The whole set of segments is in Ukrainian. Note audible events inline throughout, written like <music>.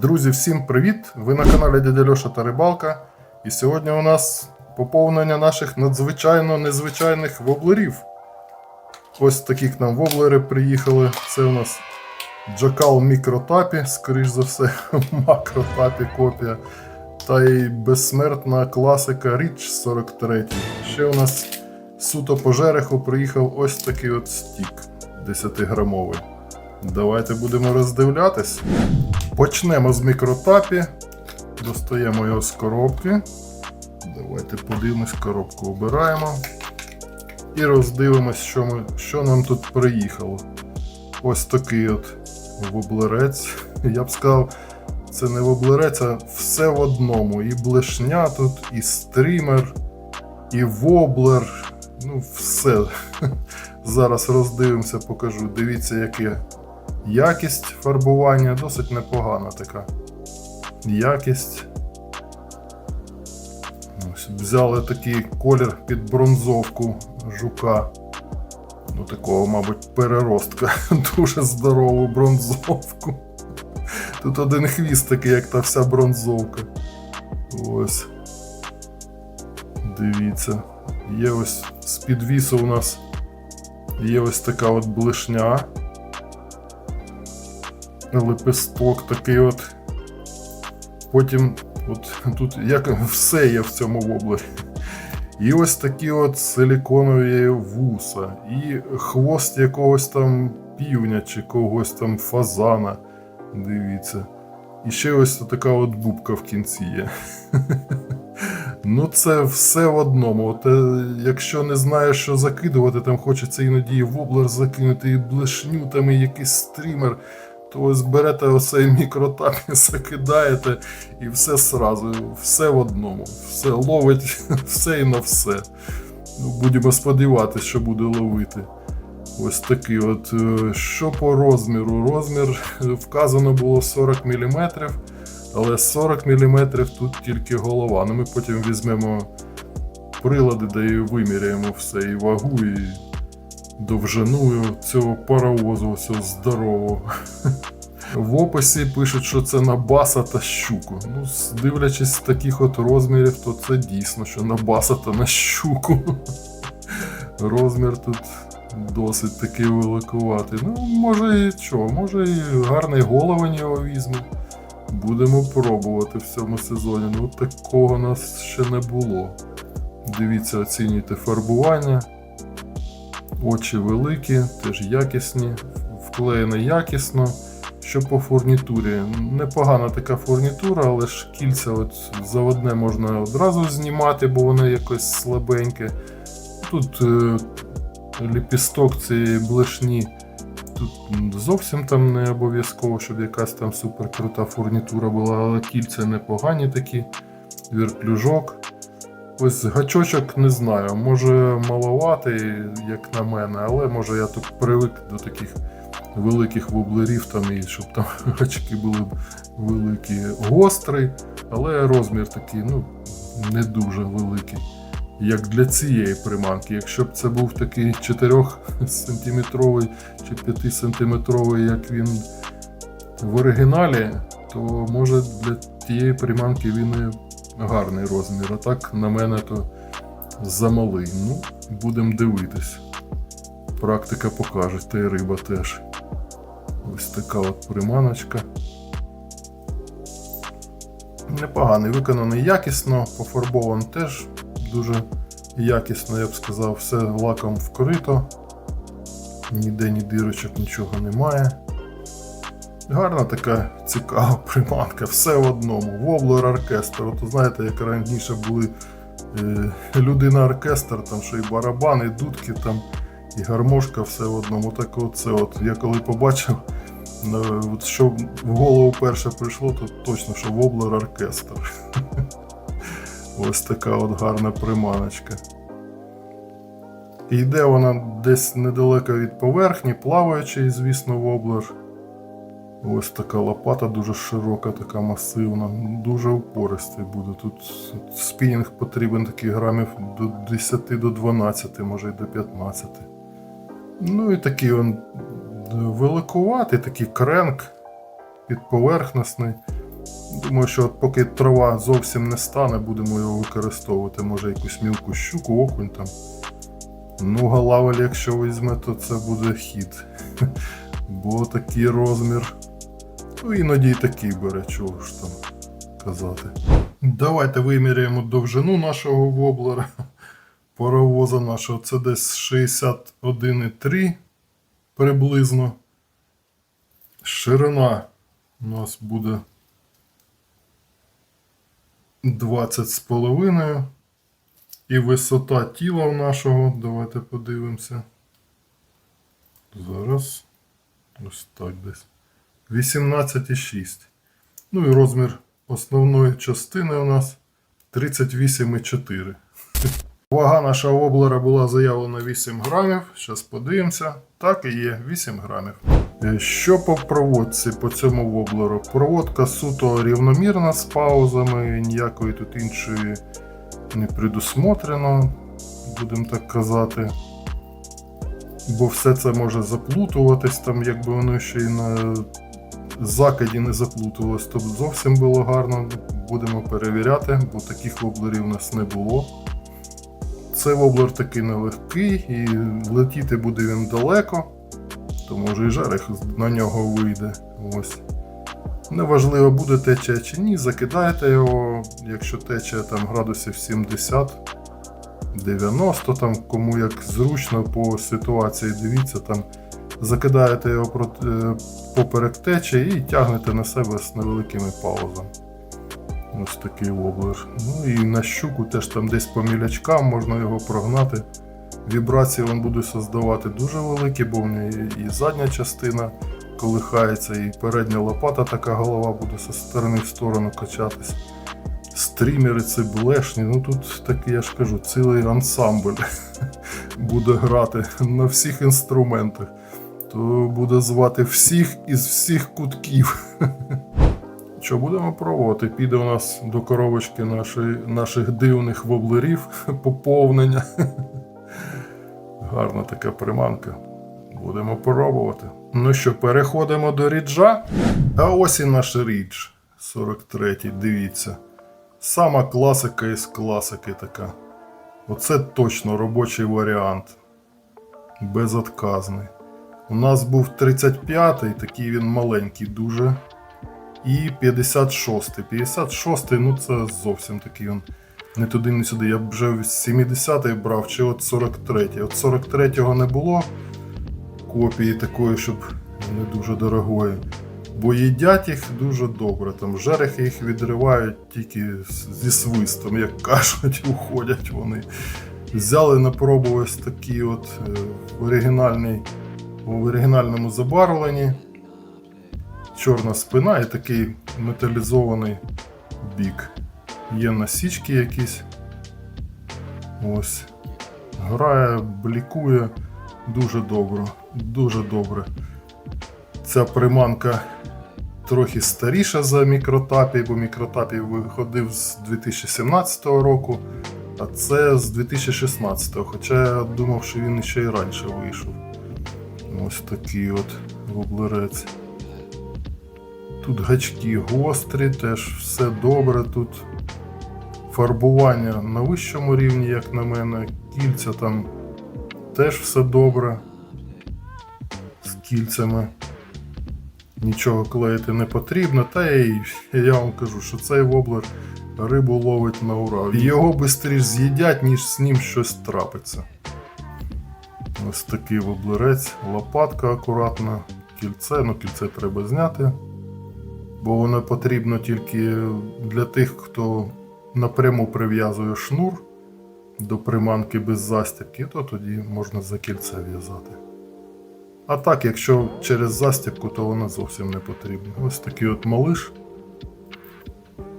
Друзі, всім привіт! Ви на каналі Дядя Льоша та Рибалка. І сьогодні у нас поповнення наших надзвичайно незвичайних воблерів. Ось такі к нам воблери приїхали. Це у нас Джакал Мікротапі, скоріш за все, <laughs> макротапі копія. Та й безсмертна класика Річ 43. Ще у нас суто по жереху приїхав ось такий от стік 10-грамовий. Давайте будемо роздивлятись. Почнемо з мікротапі. Достаємо його з коробки. Давайте подивимось, коробку обираємо. І роздивимось, що, ми, що нам тут приїхало. Ось такий от воблерець. Я б сказав, це не воблерець, а все в одному. І блешня тут, і стрімер, і воблер. Ну, все. <laughs> Зараз роздивимося, покажу. Дивіться, яке Якість фарбування досить непогана така. Якість. Ось, взяли такий колір під бронзовку жука. Ну, такого, мабуть, переростка. <laughs> Дуже здорову бронзовку. Тут один хвіст такий, як та вся бронзовка. Ось. Дивіться. Є ось з підвісу у нас є ось така от блишня лепесток такий от. Потім от тут як все є в цьому воблері. І ось такі от силіконові вуса, і хвост якогось там півня чи когось там фазана. Дивіться. І ще ось така от бубка в кінці є. <laughs> Ну, це все в одному. От, е, якщо не знаєш, що закидувати, там хочеться іноді і воблер закинути, і блешню, там і якийсь стрімер ось берете оцей і закидаєте, і все сразу, все в одному. Все ловить, <laughs> все і на все. Ну, Будемо сподіватися, що буде ловити. Ось такий от. е, Що по розміру? Розмір е, вказано було 40 мм, але 40 мм тут тільки голова. Ну, Ми потім візьмемо прилади, де і виміряємо все, і вагу, і довжиною цього паровозу цього здорового. <laughs> В описі пишуть, що це на баса та щуку. Ну, дивлячись таких от розмірів, то це дійсно, що на баса та на щуку. <laughs> Розмір тут досить такий великуватий. Ну, може і що, може і гарний головень його візьму. Будемо пробувати в цьому сезоні. Ну, такого у нас ще не було. Дивіться, оцінюйте фарбування. Очі великі, теж якісні, вклеєно якісно. Що по фурнітурі? Непогана така фурнітура, але ж кільця от заводне можна одразу знімати, бо воно якось слабеньке. Тут е, ліпісток цієї блешні. Тут зовсім там не обов'язково, щоб якась там суперкрута фурнітура була, але кільця непогані такі, вертлюжок. Ось гачочок не знаю, може маловатий, як на мене, але може я тут привик до таких великих воблерів, там і щоб там <laughs> гачки були великі. Гострий, але розмір такий, ну, не дуже великий. Як для цієї приманки. Якщо б це був такий 4 сантиметровий чи 5 сантиметровий, як він в оригіналі, то може для тієї приманки він і гарний розмір. А так на мене то замалий. Ну, будемо дивитись. Практика покаже, та й риба теж. Ось така от приманочка. Непоганий, виконаний якісно, пофарбований теж дуже якісно, я б сказав, все лаком вкрито. Ніде ні дірочок, нічого немає. Гарна така цікава <laughs> приманка, все в одному. Воблер оркестр. От знаєте, як раніше були е, людина оркестр, там що і барабани, дудки, там, і гармошка, все в одному. Так оце от я коли побачив, от що в голову перше прийшло, то точно, що воблер оркестр. <laughs> Ось така от гарна приманочка. І йде вона десь недалеко від поверхні, плаваючий, звісно, воблер. Ось така лопата дуже широка, така масивна, дуже упористий буде. Тут спінінг потрібен такий грамів до 10 до 12, може й до 15. Ну і такий він великуватий, такий кренк підповерхностний. Думаю, що от поки трава зовсім не стане, будемо його використовувати. Може якусь мілку щуку, окунь там. Ну, галавель, якщо візьме, то це буде хід. <laughs> Бо такий розмір. Ну, іноді і такий бере, чого ж там казати. Давайте виміряємо довжину нашого воблера. <laughs> Паровоза нашого. Це десь 61,3 приблизно. Ширина у нас буде 20 з половиною. І висота тіла в нашого, давайте подивимося. Зараз. Ось так десь. 18,6. Ну і розмір основної частини у нас 38,4. Вага нашого воблера була заявлена 8 грамів. Зараз подивимося. Так і є 8 грамів. Е, Що по проводці по цьому воблеру? Проводка суто рівномірна з паузами, ніякої тут іншої не предусмотрено, будемо так казати. Бо все це може заплутуватись, там якби воно ще й на закиді не заплутувалось, то б зовсім було гарно. Будемо перевіряти, бо таких воблерів у нас не було. Цей воблер такий нелегкий і летіти буде він далеко, то може і жерех на нього вийде. Ось. Неважливо, буде течія чи ні, закидайте його, якщо течія там градусів 70, 90, там кому як зручно по ситуації, дивіться, там закидаєте його е, поперек течії і тягнете на себе з невеликими паузами. Ось такий воблер. Ну і на щуку теж там десь по мілячкам можна його прогнати. Вібрації він буде создавати дуже великі, бо в неї і задня частина колихається, і передня лопата, така голова буде зі сторони в сторону качатись. Стрімери це блешні, ну тут такий, я ж кажу, цілий ансамбль <laughs> буде грати на всіх інструментах. То буде звати всіх із всіх кутків. <laughs> Що будемо пробувати? Піде у нас до коробочки нашої, наших дивних воблерів <laughs> поповнення. <laughs> Гарна така приманка. Будемо пробувати. Ну що, переходимо до ріджа. А ось і наш рідж 43-й, дивіться. Сама класика із класики така. Оце точно робочий варіант. Безотказний. У нас був 35-й, такий він маленький дуже. І 56-й. 56-й, ну це зовсім такий він не туди, не сюди. Я б вже 70-й брав, чи от 43-й. От 43-го не було копії такої, щоб не дуже дорогої. Бо їдять їх дуже добре. Там жерехи їх відривають тільки зі свистом, як <laughs> кажуть, уходять вони. Взяли на пробу ось такі от е, в оригінальній, в оригінальному забарвленні. Чорна спина і такий металізований бік. Є насічки якісь. Ось. Грає, блікує дуже добре. Дуже добре. Ця приманка трохи старіша за мікротапі, бо мікротапі виходив з 2017 року, а це з 2016, хоча я думав, що він ще й раніше вийшов. Ось такий от воблерець. Тут гачки гострі, теж все добре. Тут фарбування на вищому рівні, як на мене. Кільця там теж все добре. З кільцями нічого клеїти не потрібно. Та й я вам кажу, що цей воблер рибу ловить на ура. Його швидше з'їдять, ніж з ним щось трапиться. Ось такий воблерець, лопатка акуратна, кільце, ну кільце треба зняти, бо воно потрібно тільки для тих, хто напряму прив'язує шнур до приманки без застібки, то тоді можна за кільце в'язати. А так, якщо через застібку, то воно зовсім не потрібно. Ось такий от малиш.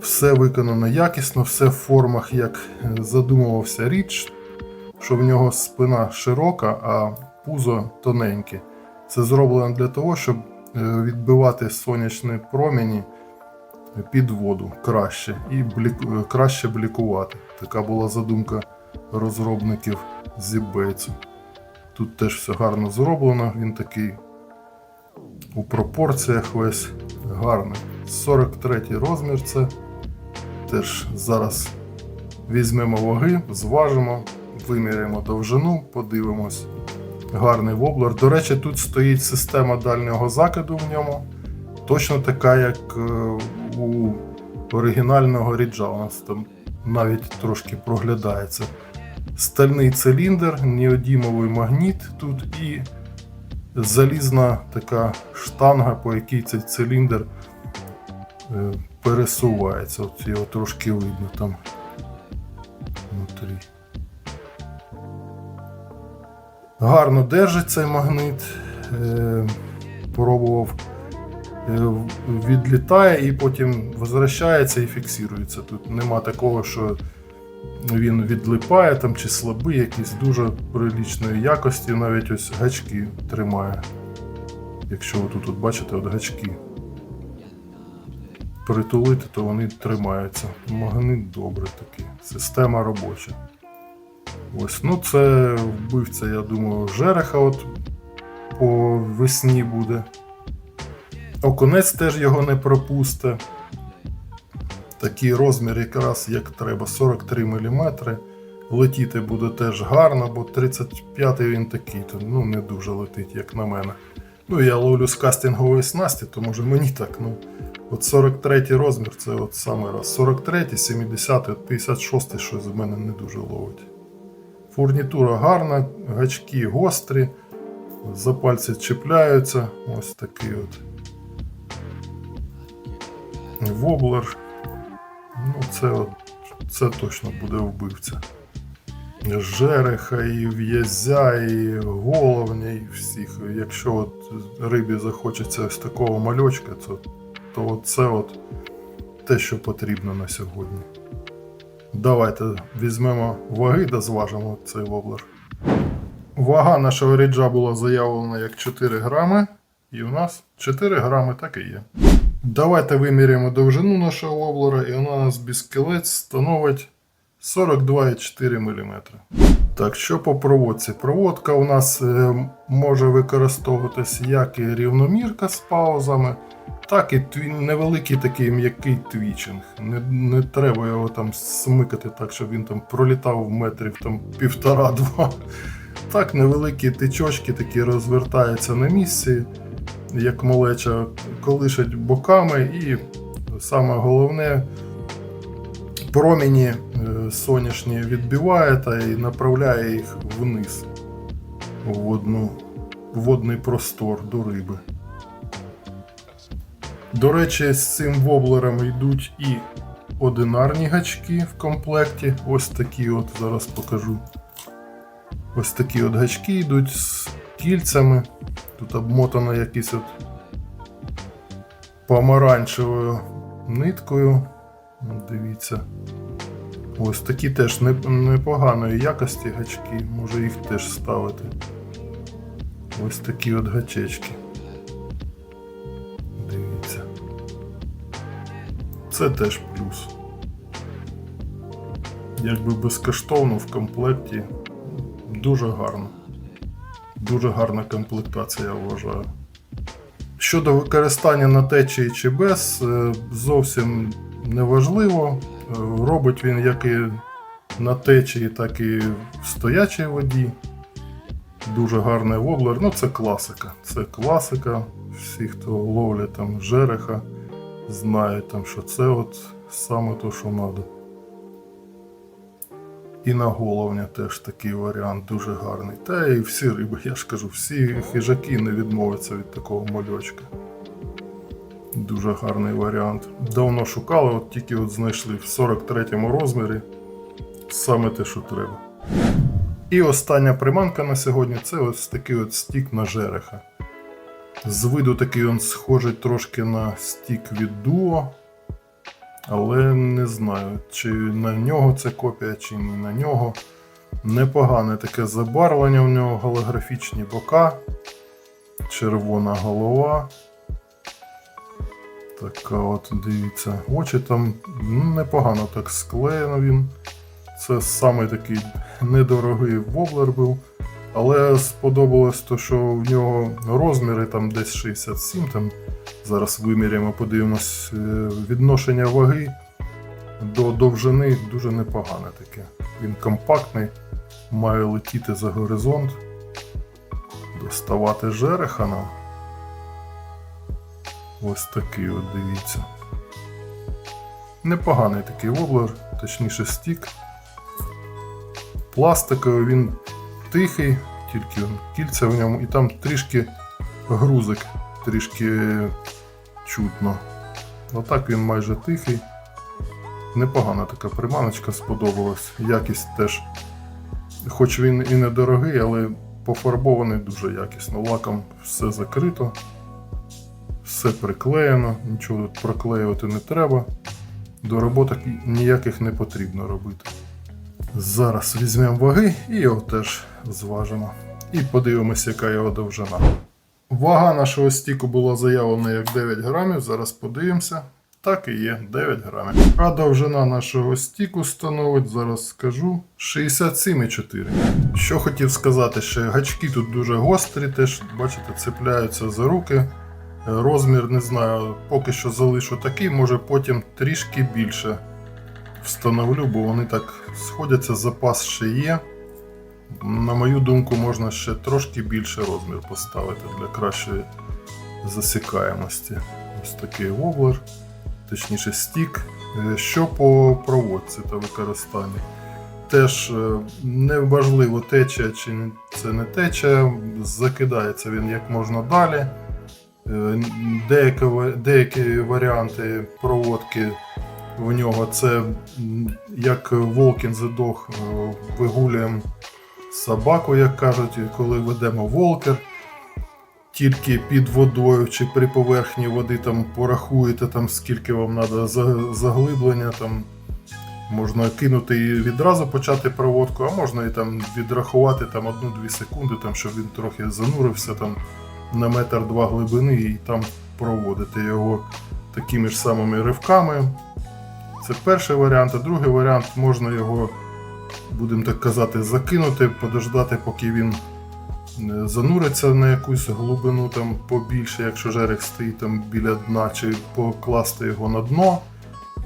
Все виконано якісно, все в формах, як задумувався річ, що в нього спина широка, а пузо тоненьке. Це зроблено для того, щоб відбивати сонячні промені під воду краще і блік... е, краще блікувати. Така була задумка розробників зібейцю. Тут теж все гарно зроблено, він такий у пропорціях весь гарний. 43 розмір це. Теж зараз візьмемо ваги, зважимо, виміряємо довжину, подивимось. Гарний воблер. До речі, тут стоїть система дальнього закиду в ньому. Точно така, як е, у оригінального ріджа. У нас там навіть трошки проглядається. Стальний циліндр, неодімовий магніт тут і залізна така штанга, по якій цей циліндр е, пересувається. От його трошки видно там внутрі. Гарно держить цей магнит. Е, пробував. Е, Відлітає і потім возвращається і фіксується. Тут нема такого, що він відлипає там чи слабий, якийсь дуже прилічної якості, навіть ось гачки тримає. Якщо ви тут от бачите, от гачки притулити, то вони тримаються. Магнит добрий такий, система робоча. Ось, ну це вбивця, я думаю, жереха от по весні буде. Окунець теж його не пропусте. Такий розмір якраз як треба 43 мм. Летіти буде теж гарно, бо 35 він такий, то ну не дуже летить, як на мене. Ну я ловлю з кастингової снасті, то може мені так. ну От 43 розмір це от саме раз. 43, 70, 56 щось з мене не дуже ловить. Фурнітура гарна, гачки гострі, за пальці чіпляються. Ось такий от. Воблер. Ну, це, от, це точно буде вбивця. Жереха, і в'язя, і головня, і всіх. Якщо от рибі захочеться ось такого мальочка, то, то це от те, що потрібно на сьогодні. Давайте візьмемо ваги та зважимо цей воблер. Вага нашого ріджа була заявлена як 4 грами, і у нас 4 грами так і є. Давайте виміряємо довжину нашого воблера, і вона у нас без кілець становить 42,4 мм. Так, що по проводці? Проводка у нас е, може використовуватись як і рівномірка з паузами, так і тві... невеликий такий м'який твічинг. Не, не треба його там смикати так, щоб він там пролітав метрів там півтора-два. Так, невеликі тичочки такі розвертаються на місці, як малеча, колишать боками, і саме головне, промені е, сонячні відбиває та і направляє їх вниз в водний простор до риби. До речі, з цим воблером йдуть і одинарні гачки в комплекті. Ось такі от зараз покажу. Ось такі от гачки йдуть з кільцями. Тут обмотано якийсь от помаранчевою ниткою. Дивіться. Ось такі теж непоганої якості гачки, може їх теж ставити. Ось такі от гачечки. Це теж плюс. Якби безкоштовно в комплекті дуже гарно. Дуже гарна комплектація, я вважаю. Щодо використання на течії чи без, е, зовсім неважливо. Е, Робить він як і на течії, так і в стоячій воді. Дуже гарний воблер. Ну, це класика. Це класика. Всі, хто ловлять там жереха, знають, там, що це от саме то, що треба. І на головня теж такий варіант дуже гарний. Та і всі риби, я ж кажу, всі хижаки не відмовляться від такого мальочка. Дуже гарний варіант. Давно шукали, от тільки от знайшли в 43-му розмірі саме те, що треба. І остання приманка на сьогодні це ось такий от стік на жереха. З виду такий він схожий трошки на стік від дуо. Але не знаю, чи на нього це копія, чи не на нього. Непогане таке забарвлення у нього, голографічні бока, червона голова. Така от, дивіться, очі там ну, непогано так склеєно він. Це саме такий недорогий воблер був. Але сподобалось то, що в нього розміри там десь 67, там Зараз виміряємо, подивимось е, відношення ваги до довжини дуже непогане таке. Він компактний, має летіти за горизонт, доставати жереха нам. Ось такий от дивіться. Непоганий такий воблер, точніше стік. Пластиковий, він тихий, тільки кільця в ньому, і там трішки грузик, трішки чутно. Отак він майже тихий. Непогана така приманочка сподобалась. Якість теж, хоч він і недорогий, але пофарбований дуже якісно. Лаком все закрито, все приклеєно, нічого тут проклеювати не треба. До роботок ніяких не потрібно робити. Зараз візьмемо ваги і його теж зважимо. І подивимося, яка його довжина. Вага нашого стіку була заявлена як 9 грамів. Зараз подивимося. Так і є 9 грамів. А довжина нашого стіку становить, зараз скажу, 67,4. Що хотів сказати, ще гачки тут дуже гострі, теж, бачите, цепляються за руки. Розмір не знаю, поки що залишу такий, може потім трішки більше встановлю, бо вони так сходяться, запас ще є. На мою думку, можна ще трошки більше розмір поставити для кращої засікаємості. Ось такий воблер, точніше стік. Е, Що по проводці та використанні? Теж е, неважливо течія чи це не течія, закидається він як можна далі. Е, Деякі, деякі варіанти проводки в нього це як Волкін задох, е, вигулюємо собаку, як кажуть, коли ведемо волкер. Тільки під водою чи при поверхні води там порахуєте, там, скільки вам треба заглиблення, там, можна кинути і відразу почати проводку, а можна і там відрахувати там, 1-2 секунди, там, щоб він трохи занурився там, на метр два глибини і там проводити його такими ж самими ривками. Це перший варіант, а другий варіант можна його, будемо так казати, закинути, подождати, поки він е, зануриться на якусь глибину там побільше, якщо жерех стоїть там біля дна, чи покласти його на дно.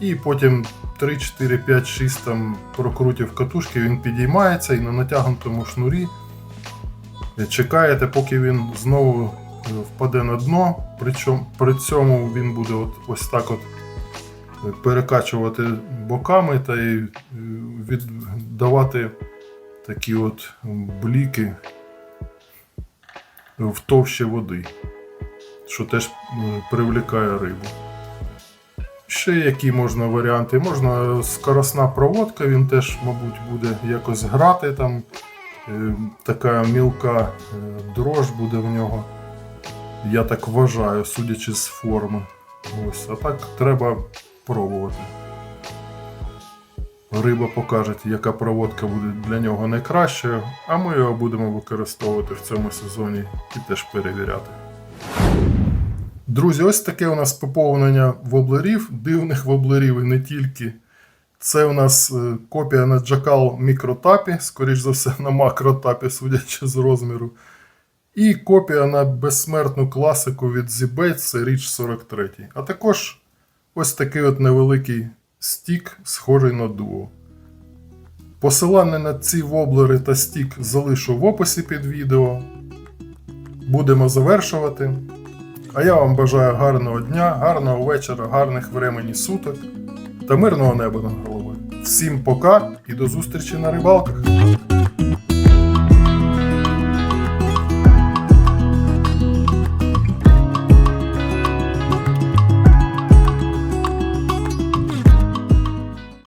І потім 3, 4, 5, 6 там прокрутів катушки, він підіймається і на натягнутому шнурі е, чекаєте, поки він знову е, впаде на дно. При цьому він буде от, ось так от перекачувати боками та й е, віддавати такі от бліки в товщі води, що теж е, привлікає рибу. Ще які можна варіанти? Можна скоросна проводка, він теж, мабуть, буде якось грати там. Е, Така мілка е, дрож буде в нього. Я так вважаю, судячи з форми. Ось, а так треба пробувати. Риба покаже, яка проводка буде для нього найкращою, а ми його будемо використовувати в цьому сезоні і теж перевіряти. Друзі, ось таке у нас поповнення воблерів, дивних воблерів і не тільки. Це у нас е, копія на Jackal мікротапі, скоріш за все на макротапі, судячи з розміру. І копія на безсмертну класику від Z-Bait, це Reach 43. А також ось такий от невеликий стік, схожий на дуо. Посилання на ці воблери та стік залишу в описі під відео. Будемо завершувати. А я вам бажаю гарного дня, гарного вечора, гарних времені суток та мирного неба над головою. Всім пока і до зустрічі на рибалках!